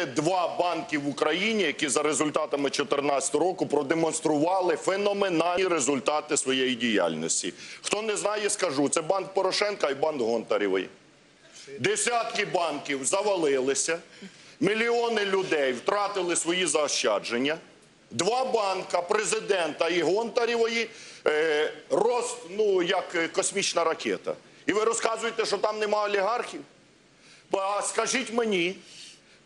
знаєте, два банки в Україні, які за результатами 2014 року продемонстрували феноменальні результати своєї діяльності. Хто не знає, скажу, це банк Порошенка і банк Гонтарєвої. Десятки банків завалилися, мільйони людей втратили свої заощадження. Два банка президента і Гонтарєвої е, рост, ну як космічна ракета. І ви розказуєте, що там нема олігархів? А скажіть мені,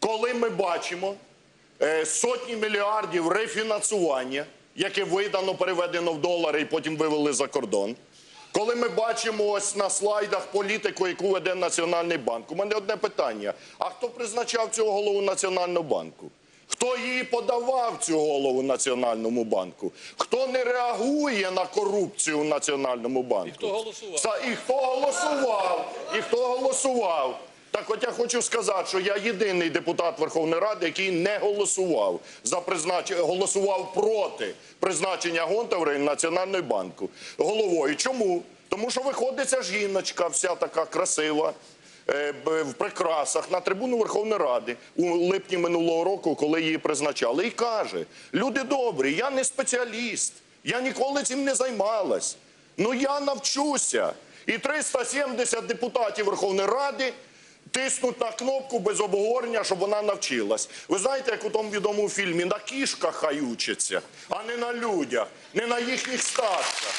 коли ми бачимо е, сотні мільярдів рефінансування, яке видано, переведено в долари і потім вивели за кордон. Коли ми бачимо ось на слайдах політику, яку веде Національний банк, у мене одне питання: а хто призначав цього голову Національного банку? Хто її подавав цю голову Національному банку? Хто не реагує на корупцію в Національному банку? хто голосував? І хто голосував? І хто голосував? Так от я хочу сказати, що я єдиний депутат Верховної Ради, який не голосував за призначення, голосував проти призначення Гонтаревої Національного банку головою. Чому? Тому що виходить ця жіночка, вся така красива. е, В прикрасах на трибуну Верховної Ради у липні минулого року, коли її призначали, і каже: люди добрі, я не спеціаліст, я ніколи цим не займалась. Ну я навчуся. І 370 депутатів Верховної Ради тиснуть на кнопку без обговорення, щоб вона навчилась. Ви знаєте, як у тому відомому фільмі на кішках хай учиться, а не на людях, не на їхніх статках.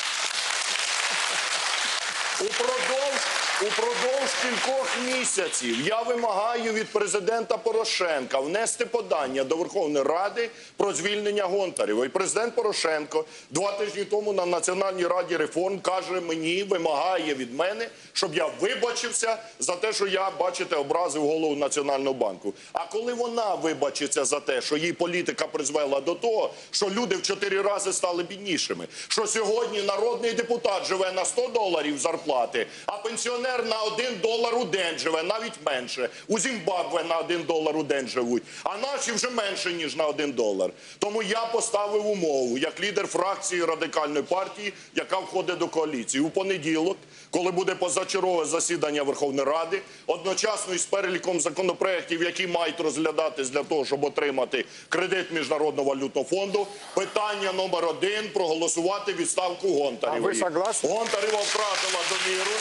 Упродовж, упродовж кількох місяців я вимагаю від президента Порошенка внести подання до Верховної Ради про звільнення Гонтарєва. І президент Порошенко два тижні тому на Національній раді реформ каже мені, вимагає від мене, щоб я вибачився за те, що я, бачите, образив голову Національного банку. А коли вона вибачиться за те, що її політика призвела до того, що люди в чотири рази стали біднішими, що сьогодні народний депутат живе на 100 доларів зарплати, а пенсіонер на 1 долар у день живе, навіть менше. У Зімбабве на 1 долар у день живуть, а наші вже менше, ніж на 1 долар. Тому я поставив умову, як лідер фракції радикальної партії, яка входить до коаліції. У понеділок, коли буде позачергове засідання Верховної Ради, одночасно із переліком законопроєктів, які мають розглядатись для того, щоб отримати кредит Міжнародного валютного фонду, питання номер один проголосувати відставку Гонтарєвої. А ви согласні? Гонтарєва втратила довіру.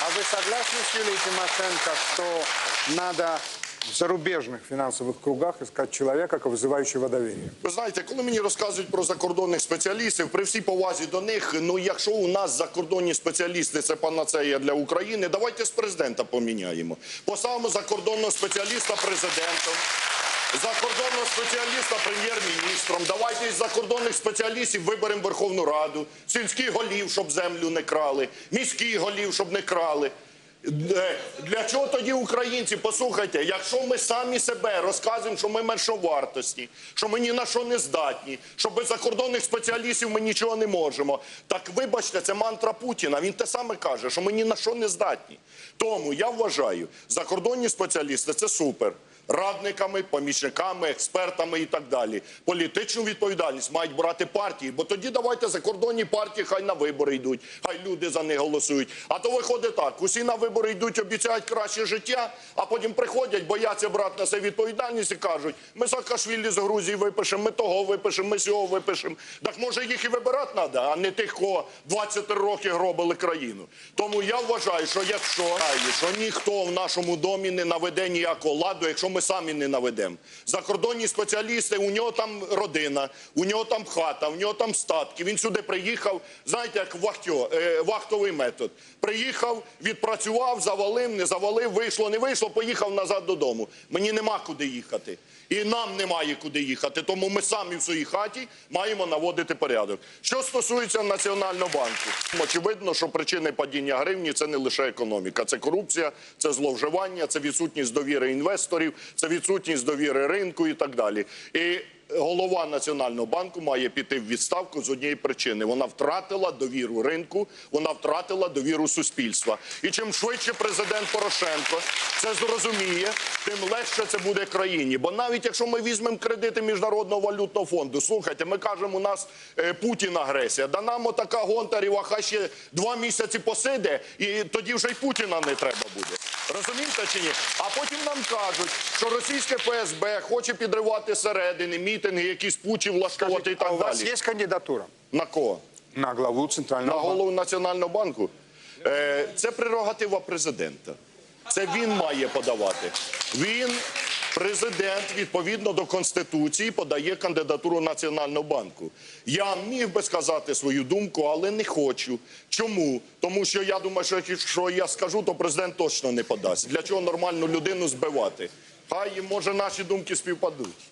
А вы согласны с Юлией Тимошенко, что надо в зарубежных финансовых кругах искать человека, вызывающего доверие? Ви знаєте, коли мені розказують про закордонних спеціалістів, при всій повазі до них, ну якщо у нас закордонні спеціалісти це панацея для України, давайте з президента поміняємо. Поставимо закордонного спеціаліста президентом. Закордонного спеціаліста прем'єр-міністром. Давайте із закордонних спеціалістів виберемо Верховну Раду, сільських голів, щоб землю не крали, міських голів, щоб не крали. Е, Для чого тоді українці? Послухайте, якщо ми самі себе розказуємо, що ми меншовартості, що ми ні на що не здатні, що без закордонних спеціалістів ми нічого не можемо. Так вибачте, це мантра Путіна. Він те саме каже, що ми ні на що не здатні. Тому я вважаю, закордонні спеціалісти це супер. Радниками, помічниками, експертами і так далі. Політичну відповідальність мають брати партії, бо тоді давайте закордонні партії хай на вибори йдуть, хай люди за них голосують. А то виходить так: усі на вибори йдуть, обіцяють краще життя, а потім приходять, бояться брати на себе відповідальність і кажуть: ми Саакашвілі з Грузії випишемо, ми того випишемо, ми сього випишемо. Так може їх і вибирати треба, а не тих, кого 23 роки гробили країну. Тому я вважаю, що якщо що ніхто в нашому домі не наведе ніякого ладу, якщо ми самі не наведемо. Закордонні спеціалісти, у нього там родина, у нього там хата, у нього там статки. Він сюди приїхав, знаєте, як вахтьо, е, вахтовий метод. Приїхав, відпрацював, завалив, не завалив, вийшло, не вийшло, поїхав назад додому. Мені нема куди їхати. І нам немає куди їхати. Тому ми самі в своїй хаті маємо наводити порядок. Що стосується Національного банку, очевидно, що причини падіння гривні це не лише економіка, це корупція, це зловживання, це відсутність довіри інвесторів, це відсутність довіри ринку і так далі. І голова Національного банку має піти в відставку з однієї причини. Вона втратила довіру ринку, вона втратила довіру суспільства. І чим швидше президент Порошенко це зрозуміє, тим легше це буде країні. Бо навіть якщо ми візьмемо кредити Міжнародного валютного фонду, слухайте, ми кажемо, у нас е, Путін агресія. Да нам отака Гонтарєва хай ще два місяці посиде, і тоді вже й Путіна не треба буде. Розумієте чи ні? А потім нам кажуть, що російське ФСБ хоче підривати середини, мітинги, якісь пучі влаштовувати і А так у вас є кандидатура На кого? на главу центрального Центрального на голову Національного банку? Е, Це прерогатива президента. Це він має подавати. Він, президент, відповідно до Конституції, подає кандидатуру Національного банку. Я міг би сказати свою думку, але не хочу. Чому? Тому що я думаю, що якщо я скажу, то президент точно не подасть. Для чого нормальну людину збивати? Хай може наші думки співпадуть.